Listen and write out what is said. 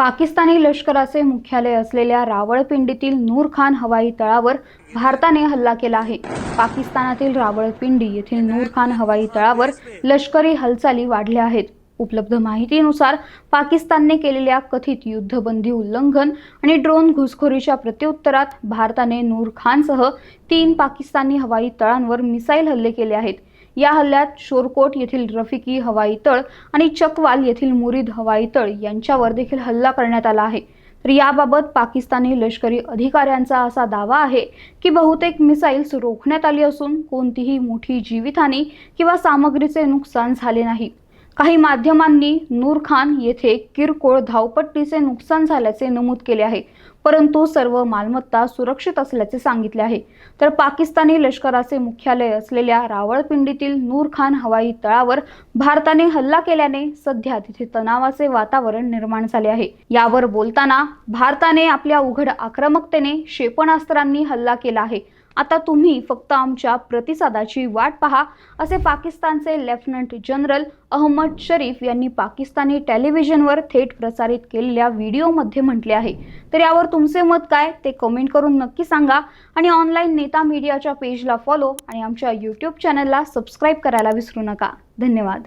पाकिस्तानी लष्कराचे मुख्यालय असलेल्या रावळपिंडीतील नूर खान हवाई तळावर भारताने हल्ला केला आहे. पाकिस्तानातील रावळपिंडी येथील नूर खान हवाई तळावर लष्करी हालचाली वाढल्या आहेत. उपलब्ध माहितीनुसार पाकिस्तानने केलेल्या कथित युद्धबंदी उल्लंघन आणि ड्रोन घुसखोरीच्या प्रत्युत्तरात भारताने नूर खानसह तीन पाकिस्तानी हवाई तळांवर मिसाईल हल्ले केले आहेत. या हल्ल्यात शोरकोट येथील रफिकी हवाई तळ आणि चकवाल येथील मुरीद हवाई तळ यांच्यावर देखील हल्ला करण्यात आला आहे. तर याबाबत पाकिस्तानी लष्करी अधिकाऱ्यांचा असा दावा आहे की बहुतेक मिसाईल्स रोखण्यात आली असून कोणतीही मोठी जीवितहानी किंवा सामग्रीचे नुकसान झाले नाही. काही माध्यमांनी नूर खान येथे किरकोळ धावपट्टीचे नुकसान झाल्याचे नमूद केले आहे. परंतु सर्व मालमत्ता सुरक्षित असल्याचे सांगितले आहे. तर पाकिस्तानी लष्कराचे मुख्यालय असलेल्या रावळपिंडीतील नूर खान हवाई तळावर भारताने हल्ला केल्याने सध्या तिथे तणावाचे वातावरण निर्माण झाले आहे. यावर बोलताना भारताने आपल्या उघड आक्रमकतेने क्षेपणास्त्रांनी हल्ला केला आहे. आता तुम्ही फक्त आमच्या प्रतिसादाची वाट पहा असे पाकिस्तानचे लेफ्टनंट जनरल अहमद शरीफ यांनी पाकिस्तानी टेलिव्हिजनवर थेट प्रसारित केलेल्या व्हिडिओमध्ये म्हटले आहे. तर यावर तुमचे मत काय? ते कमेंट करून नक्की सांगा आणि ऑनलाईन नेता मीडियाच्या पेजला फॉलो आणि आमच्या यूट्यूब चॅनलला सबस्क्राईब करायला विसरू नका. धन्यवाद.